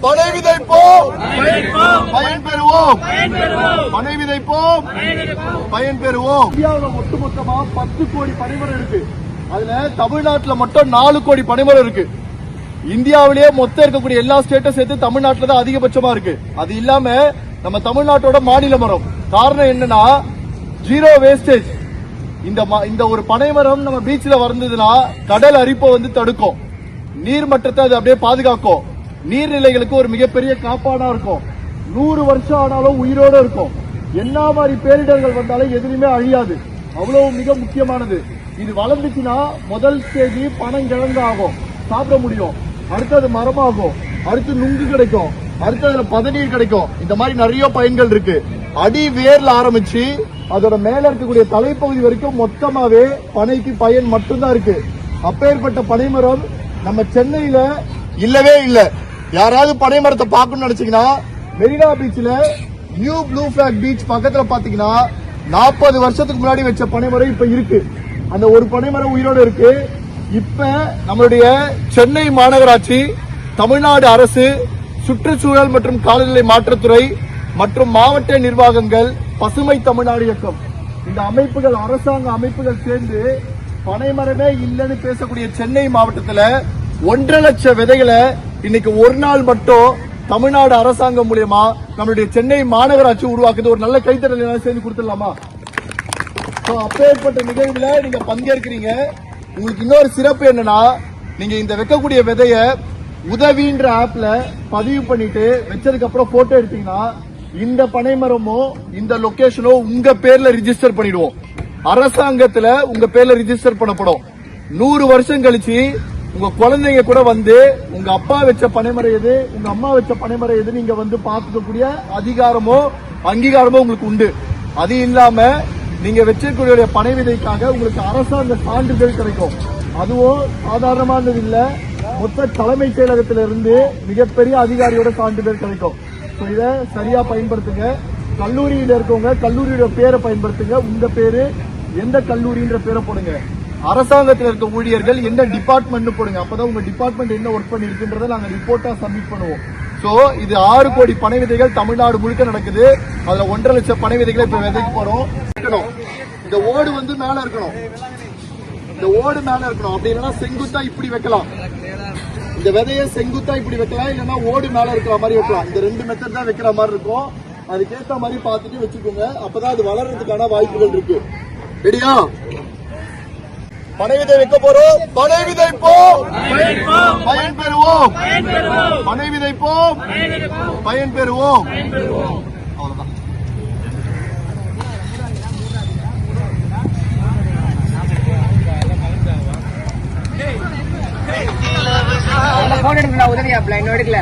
பனை விதைப்போம் பயன் பெறுவோம் பனை விதைப்போம் பயன் பெறுவோம் இந்தியாவில் ஒட்டுமொத்தமா பத்து கோடி பனைமரம் இருக்கு. அதுல தமிழ்நாட்டுல மட்டும் நாலு கோடி பனைமரம் இருக்கு. இந்தியாவிலேயே மொத்தம் இருக்கக்கூடிய எல்லா ஸ்டேட்டும் சேர்த்து தமிழ்நாட்டுல தான் அதிகபட்சமா இருக்கு. அது இல்லாம நம்ம தமிழ்நாட்டோட மாநில மரம். காரணம் என்னன்னா ஜீரோ வேஸ்டேஜ் இந்த ம- இந்த ஒரு பனைமரம் நம்ம பீச்ல வந்ததுன்னா கடல் அரிப்பை வந்து தடுக்கும். நீர்மட்டத்தை அது அப்படியே பாதுகாக்கும். நீர்நிலைகளுக்கு ஒரு மிகப்பெரிய காப்பாடா இருக்கும். நூறு வருஷம் ஆனாலும் உயிரோட இருக்கும். என்ன மாதிரி பேரிடர்கள் வந்தாலும் எதுலையுமே அழியாது. அவ்வளவு மிக முக்கியமானது. இது வளர்ந்துச்சுன்னா முதல் ஸ்டேஜ் பனங்கிழங்கு ஆகும் சாப்பிட முடியும். அடுத்தது மரமாகும். அடுத்து நுங்கு கிடைக்கும். அடுத்து பதநீர் கிடைக்கும். இந்த மாதிரி நிறைய பயன்கள் இருக்கு. அடி வேர்ல ஆரம்பிச்சு அதோட மேல இருக்கக்கூடிய தலைப்பகுதி வரைக்கும் மொத்தமாவே பனைக்கு பயன் மட்டும்தான் இருக்கு. அப்பேற்பட்ட பனைமரம் நம்ம சென்னையில இல்லவே இல்லை. யாராவது பனைமரத்தை பார்க்கணும்னு நினைச்சீங்கன்னா மெரினா பீச்ல நியூ ப்ளூ ஃபிளாக் பீச் பக்கத்துல பாத்தீங்கன்னா நாற்பது வருஷத்துக்கு முன்னாடி வச்ச பனைமரம் இப்ப இருக்கு. அந்த ஒரு பனைமரம் உயிரோடு இருக்கு. இப்ப நம்மளுடைய சென்னை மாநகராட்சி தமிழ்நாடு அரசு சுற்றுச்சூழல் மற்றும் காலநிலை மாற்றத்துறை மற்றும் மாவட்ட நிர்வாகங்கள் பசுமை தமிழ்நாடு இயக்கம். இந்த அமைப்புகள் அரசாங்க அமைப்புகள் சேர்ந்து பனைமரமே இல்லைன்னு பேசக்கூடிய சென்னை மாவட்டத்தில் ஒன்றரை லட்சம் விதைகளை இன்னைக்கு ஒரு நாள் மட்டும் தமிழ்நாடு அரசாங்கம் மூலியமா நம்மளுடைய சென்னை மாநகராட்சி உருவாக்குது. ஒரு நல்ல கைத்தறல் சேர்ந்து கொடுத்துடலாமா? அப்பேற்பட்ட நிகழ்வுல நீங்க பங்கேற்கிறீங்க. உங்களுக்கு இன்னொரு சிறப்பு என்னன்னா நீங்க இந்த வைக்கக்கூடிய விதைய உதவின்ற ஆப்ல பதிவு பண்ணிட்டு வச்சதுக்கு அப்புறம் போட்டோ எடுத்தீங்கன்னா இந்த பனைமரமோ இந்த லொகேஷனோ உங்க பேர்ல ரிஜிஸ்டர் பண்ணிடுவோம். அரசாங்கத்துல உங்க பேர்ல ரிஜிஸ்டர் பண்ணப்படும். நூறு வருஷம் கழிச்சு உங்க குழந்தைங்க கூட வந்து உங்க அப்பா வச்ச பனைமரம் எது உங்க அம்மா வச்ச பனைமரம் எது நீங்க வந்து பார்த்துக்கக்கூடிய அதிகாரமோ அங்கீகாரமோ உங்களுக்கு உண்டு. அது இல்லாம நீங்க வச்சிருக்கக்கூடிய பனை விதைக்காக உங்களுக்கு அரசாங்க சான்றிதழ் கிடைக்கும். அதுவும் சாதாரணமானது இல்ல. மொத்த தலைமைச் செயலகத்திலிருந்து மிகப்பெரிய அதிகாரியோட சான்றிதழ் கிடைக்கும். இதை சரியா பயன்படுத்துங்க. கல்லூரியில இருக்கவங்க கல்லூரியோட பேரை பயன்படுத்துங்க. உங்க பேரு எந்த கல்லூரின்ற பேரை போடுங்க. அரசாங்கத்தில் இருக்க ஊழியர்கள் என்ன டிபார்ட்மெண்ட் போடுங்க. அப்பதான் உங்க டிபார்ட்மெண்ட் என்ன ஒர்க் பண்ணிருக்குன்றத நாங்க ரிப்போர்ட்டா சப்மிட் பண்ணுவோம். ஸோ இது ஆறு கோடி பனை விதைகள் தமிழ்நாடு முழுக்க நடக்குது. அதுல ஒன்றரை லட்சம் பனை விதைகளை இப்ப விதைக்கு போறோம். இந்த ஓடு வந்து மேல இருக்கணும். இந்த ஓடு மேல இருக்கணும். அப்படி இல்லைன்னா செங்குத்தா இப்படி வைக்கலாம். இந்த விதைய செங்குத்தா இப்படி வைக்கலாம். இல்லைன்னா ஓடு மேல இருக்கிற மாதிரி வைக்கலாம். இந்த ரெண்டு மெத்தட் தான் வைக்கிற மாதிரி இருக்கும். அதுக்கேற்ற மாதிரி பார்த்துட்டு வச்சுக்கோங்க. அப்பதான் அது வளர்றதுக்கான வாய்ப்புகள் இருக்கு. ரெடியா? பனை விதை வைக்க போறோம். பனை விதைப்போம் பயன் பெறுவோம் பனை விதைப்போம் பயன் பெறுவோம் அவ்வளவுதான். போன் எடுக்கல உதவி ஆப்ல இன்னும் எடுக்கல.